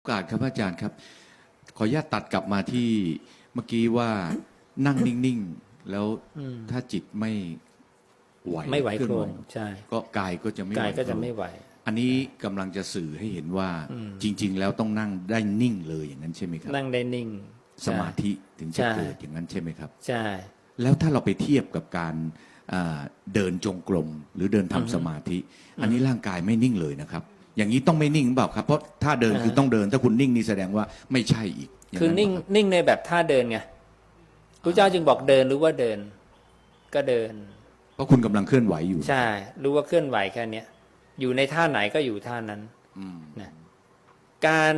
โอกาสครับอาจารย์ครับ ขออนุญาตตัดกลับมาที่เมื่อกี้ว่านั่งนิ่งๆ แล้วอืมถ้าจิตไม่ไหวไม่ไหวเคลื่โคอนรงใช่ก็กายก็จะไม่ไหวกายก็จะโครงไม่ไหว อันนี้กำลังจะสื่อให้เห็นว่าอืม จริง ๆ แล้วต้องนั่งได้นิ่งเลยอย่างนั้นใช่ไหมครับ นั่งได้นิ่ง สมาธิถึงจะใช่ เกิดอย่างนั้นใช่ไหมครับ ใช่ แล้วถ้าเราไปเทียบกับการอ่าเดินจงกรมหรือเดินทำอือฮึสมาธิ อันนี้ร่างกายไม่นิ่งเลยนะครับ อย่างนี้ต้องไม่นิ่งหรือเปล่าครับ เพราะถ้าเดินอ่าคือต้องเดิน ถ้าคุณนิ่งนี่แสดงว่าไม่ใช่อีกย่าคือนิ่งเปล่ารับนิ่งในแบบท่าเดินไงพระเจ้าจึงบอกเดินรู้ว่าเดิน ก็เดิน เพราะคุณกำลังเคลื่อนไหวอยู่ใช่ รู้ว่าเคลื่อนไหวแค่เนี้ยอยู่ในท่าไหนก็อยู่ท่านั้น อืมนะการ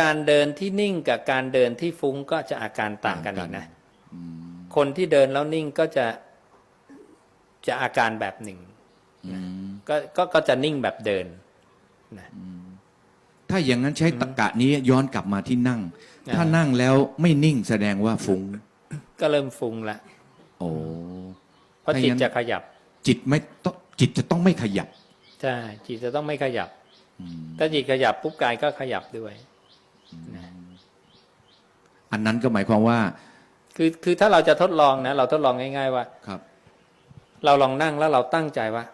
การเดินที่นิ่งกับการเดินที่ฟุ้งก็จะอาการต่างกันอีกนะ อืมคนที่เดินแล้วนิ่งก็จะจะอาการแบบหนึ่ง อืมก็ก็ก็จะนิ่งแบบเดิน ถ้าอย่างนั้นใช้ตรกกะนี้ย้อนกลับมาที่นั่งอ่าถ้านั่งแล้วไม่นิ่งแสดงว่าฟุ้ง ก็เริ่มฟุ้งละโอ้เพราะถ้าจิตอย่างนั้นจะขยับ จิตไม่ต้องจิตจะต้องไม่ขยับใช่จิตจะต้องไม่ขยับอืมถ้าจิตขยับปุ๊บกายก็ขยับด้วยนะอันนั้นก็หมายความว่า คือคือถ้าเราจะทดลองนะเราทดลองง่าย ๆ ว่าครับ เราลองนั่งแล้วเราตั้งใจว่า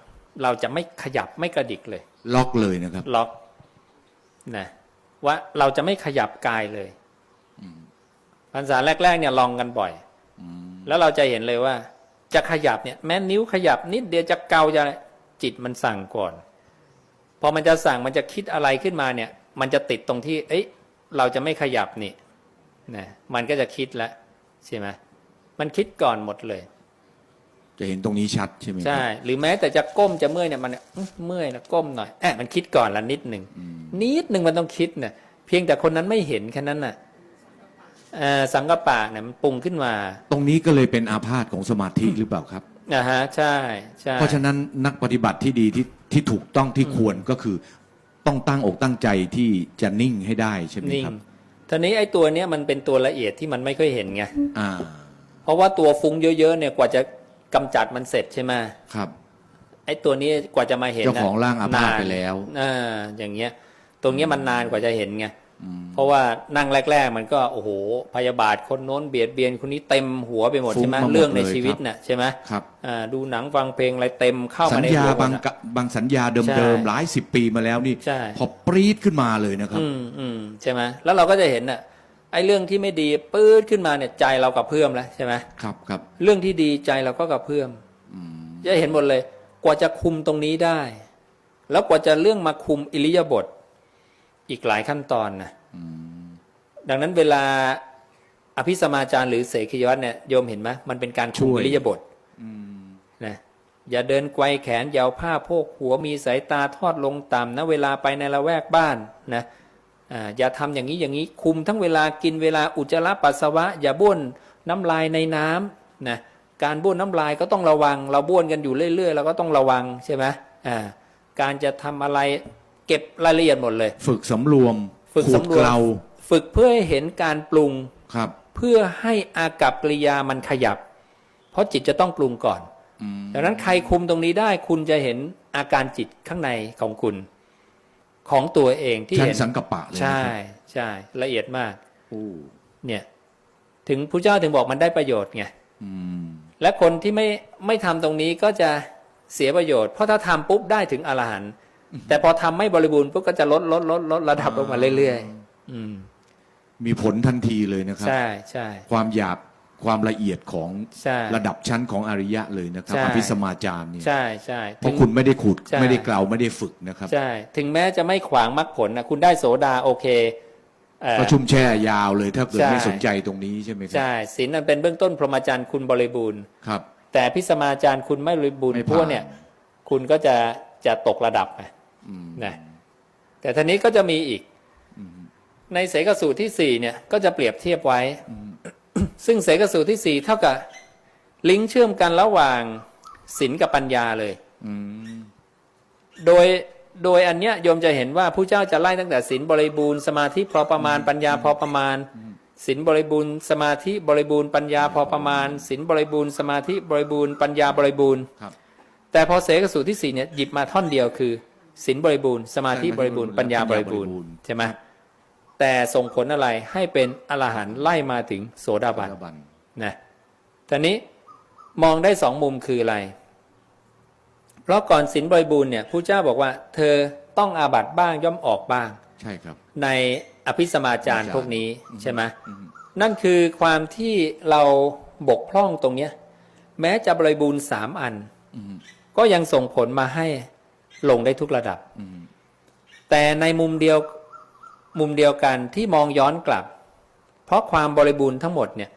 เราจะไม่ขยับไม่กระดิกเลย ล็อกเลยนะครับ ล็อกนะว่าเราจะไม่ขยับกายเลยพรรษาแรก ๆ เนี่ยลองกันบ่อยอืมแล้วเราจะเห็นเลยว่า จะขยับเนี่ย แม้นิ้วขยับนิดเดียวจะเกาจะอะไรจิตมันสั่งก่อน พอมันจะสั่งมันจะคิดอะไรขึ้นมาเนี่ย มันจะติดตรงที่ เอ้ย เราจะไม่ขยับนี่นะมันก็จะคิดแล้วใช่ไหมมันคิดก่อนหมดเลย จะเห็นตรงนี้ชัดใช่ไหมครับใช่ หรือแม้แต่จะก้มจะเมื่อยเนี่ยมันอื้อเมื่อยนะก้มหน่อยแอบมันคิดก่อนละนิดหนึ่งอืมนิดหนึ่งมันต้องคิดเนี่ยเพียงแต่คนนั้นไม่เห็นแค่นั้นน่ะเอ่อสังกปะเนี่ยมันปรุงขึ้นมาตรงนี้ก็เลยเป็นอาพาธของสมาธิหรือเปล่าครับ นะฮะใช่ใช่ เพราะฉะนั้นนักปฏิบัติที่ดีที่ที่ถูกต้องที่ควรก็คือ ต้องตั้งอกตั้งใจที่จะนิ่งให้ได้ใช่ไหมนิ่งครับ ทีนี้ไอ้ตัวเนี้ยมันเป็นตัวละเอียดที่มันไม่ค่อยเห็นไง อ่า เพราะว่าตัวฟุ้งเยอะๆเนี่ยกว่าจะ กำจัดมันเสร็จใช่ไหมครับ ไอ้ตัวนี้กว่าจะมาเห็นเจ้าน่ะของร่างอาพาธนนไปแล้วอ่าอย่างเงี้ย ตรงเนี้ยมันนานกว่าจะเห็นไงอืมเพราะว่านั่งแรก ๆ มันก็โอ้โหพยาบาทคนโน้นเบียดเบียนคนนี้เต็มหัวไปหมดฟุ้งใช่ไหมมาหมดเรื่องในเลยชีวิตครับน่ะใช่ไหมครับอ่าดูหนังฟังเพลงอะไรเต็มเข้าสัมาญในญาหัวหมบาดงอะกะบางสัญญาเดิมใช่เดิมหลายสิบปีมาแล้วนี่ใช่พอปรี๊ดขึ้นมาเลยนะครับอืมอืมใช่ไหมแล้วเราก็จะเห็นน่ะ ไอ้เรื่องที่ไม่ดีปื๊ดขึ้นมาเนี่ยใจเรากับเพื่อมแล้วใช่ไหมครับครับเรื่องที่ดีใจเราก็กับเพื่อมอืมจะเห็นหมดเลย กว่าจะคุมตรงนี้ได้ แล้วกว่าจะเรื่องมาคุมอิริยาบถอีกหลายขั้นตอนนะอืมดังนั้นเวลาอภิสมาจารย์หรือเสกยวัตเนี่ยโยมเห็นไหมมันเป็นการคุมอิริยาบถอืมนะอย่าเดินไกวแขนอยาวผ้าโพกหัวมีสายตาทอดลงต่ำนะเวลาไปในละแวกบ้านนะ อ่าอย่าทำอย่างนี้อย่างนี้คุมทั้งเวลากินเวลาอุจจาระปัสสาวะ อย่าบ้วนน้ำลายในน้ำนะการบ้วนน้ำลายก็ต้องระวัง เราบ้วนกันอยู่เรื่อยๆเราก็ต้องระวังใช่ไหมอ่าการจะทำอะไรเก็บรายละเอียดหมดเลย ฝึกสำรวม ฝึกขูดสำรวมเกลาฝึกเพื่อให้เห็นการปรุงครับ เพื่อให้อากับกริยามันขยับ เพราะจิตจะต้องปรุงก่อนอืมดังนั้นใครคุมตรงนี้ได้คุณจะเห็นอาการจิตข้างในของคุณ ของตัวเองที่ชั้นเห็นสังกปะเลยนะใช่ครับใช่ละเอียดมาก โอ้เนี่ยถึงพระเจ้าถึงบอกมันได้ประโยชน์ไงอืมและคนที่ไม่ไม่ทำตรงนี้ก็จะเสียประโยชน์เพราะถ้าทำปุ๊บได้ถึงอรหันต์แต่พอทำไม่บริบูรณ์ปุ๊บก็จะลดลดลดลดระดับลงมาเรื่อยๆอืมมีผลทันทีเลยนะครับ ใช่ใช่ ความหยาบ ความละเอียดของใช่ระดับชั้นของอริยะเลยนะครับใช่ อภิสมาจารย์เนี่ยใช่ใช่เพราะคุณไม่ได้ขูดใช่ ไม่ได้เกลาไม่ได้ฝึกนะครับ ใช่ ถึงแม้จะไม่ขวางมรรคผลนะคุณได้โสดาโอเคเอ่อ ก็ชุ่มแช่ยาวเลยถ้าเกิดใช่ ไม่สนใจตรงนี้ใช่ไหมครัใช่ศีลนั้นเป็นเบื้องต้นพรหมจรรย์คุณบริบูรณ์ ครับ แต่พิสมาจารย์คุณไม่บริบูรณ์ไม่พผ่าน วกเนี่ย คุณก็จะจะตกระดับไงอืมนะแต่ทีนี้ก็จะมีอีกอืมในเสกสูตรที่สี่เนี่ยก็จะเปรียบเทียบไว้ อืม ซึ่งเสกสูตรที่สี่เท่ากับ ลิงก์เชื่อมกันระหว่างศีลกับปัญญาเลยอืมโดยโดยอันเนี้ยโยมจะเห็นว่าผู้เจ้าจะไล่ตั้งแต่ศีลบริบูรณ์สมาธิพอประมาณปัญญาพอประมาณศีลบริบูรณ์สมาธิบริบูรณ์ปัญญาพอประมาณศีลบริบูรณ์สมาธิบริบูรณ์ปัญญาบริบูรณ์ครับแต่พอเสกสูตรที่สี่เนี่ยหยิบมาท่อนเดียวคือศีลบริบูรณ์สมาธิบริบูรณ์ปัญญาบริบูรณ์ใช่ไหม แต่ส่งผลอะไรให้เป็นอรหันต์ไล่มาถึงโสดาบันบันนะตอนนี้มองได้สองมุมคืออะไร เพราะก่อนสินบริบูรณ์เนี่ยผู้เจ้าบอกว่า เธอต้องอาบัตบ้างย่อมออกบ้าง ใช่ครับ ในอภิสมาจารอภิสมาจารย์พวกนี้ใช่ไหมอืมนั่นคือความที่เราบกพร่องตรงเนี้ย แม้จะบริบูรณ์สามอันอืมก็ยังส่งผลมาให้ลงได้ทุกระดับอืมแต่ในมุมเดียว มุมเดียวกันที่มองย้อนกลับ เพราะความบริบูรณ์ทั้งหมดเนี่ย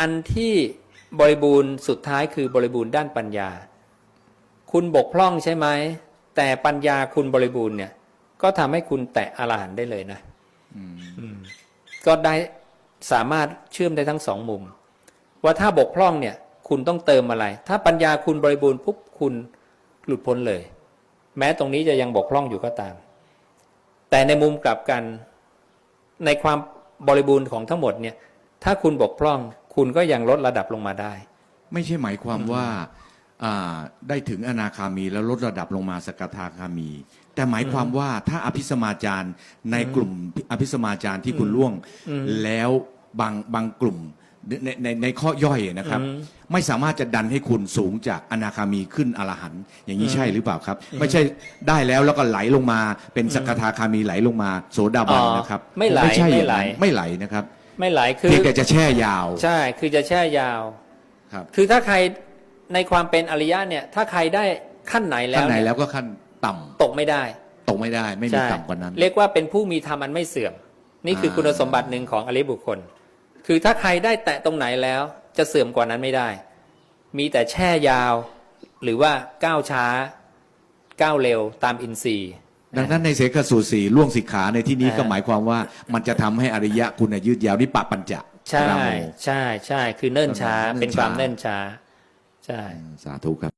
อันที่บริบูรณ์สุดท้ายคือบริบูรณ์ด้านปัญญา คุณบกพร่องใช่ไหมแต่ปัญญาคุณบริบูรณ์เนี่ย ก็ทำให้คุณแตะอรหันต์ได้เลยนะอืมอืมก็ได้สามารถเชื่อมได้ทั้งสองมุม ว่าถ้าบกพร่องเนี่ย คุณต้องเติมอะไร ถ้าปัญญาคุณบริบูรณ์ปุ๊บคุณหลุดพ้นเลย แม้ตรงนี้จะยังบกพร่องอยู่ก็ตาม แต่ในมุมกลับกันในความบริบูรณ์ของทั้งหมดเนี่ย ถ้าคุณบกพร่องคุณก็ยังลดระดับลงมาได้ ไม่ใช่หมายความว่าอ่าได้ถึงอนาคามีแล้วลดระดับลงมาสกทาคามี แต่หมายความว่าถ้าอภิสมาจารย์ในกลุ่มอภิสมาจารย์ที่คุณล่วงอืมแล้วบางบางกลุ่ม ในในในข้อย่อยนะครับอืมไม่สามารถจะดันให้คุณสูงจากอนาคามีขึ้นอรหันต์อย่างนี้ใช่หรือเปล่าครับ ไม่ใช่ได้แล้วแล้วก็ไหลลงมาเป็นสกทาคามีไหลลงมาโสดาบันอ๋อนะครับไม่ไหลใช่ไม่อย่างไหลนั้นไม่ไหลนะครับ ไม่ไหลคือเพียงแต่จะแช่ยาว ใช่คือจะแช่ยาวครับ คือถ้าใครในความเป็นอริยะเนี่ย ถ้าใครได้ขั้นไหนแล้ขั้นวไหนเนี่ยแล้วก็ขั้นต่ำตกไม่ได้ ตกไม่ได้ไม่มีใช่ต่ำกว่านั้น เรียกว่าเป็นผู้มีธรรมอันไม่เสื่อม นี่คืออ่าคุณสมบัติหนึ่งของอริยบุคคล คือถ้าใครได้แตะตรงไหนแล้วจะเสื่อมกว่านั้นไม่ได้ มีแต่แช่ยาว หรือว่าก้าวช้า ก้าวเร็วตามอินทรีย์ ดังนั้นในเสกสูตรสี่ล่วงสิกขาในที่นี้อ่าก็หมายความว่ามันจะทำให้อริยะคุณน่ะยืดยาวนี่ปะปัญจะใช่รามโมใช่ใช่คือเนิ่นช้าเนิ่นช้าเป็นความเนิ่นช้า ใช่ สาธุครับ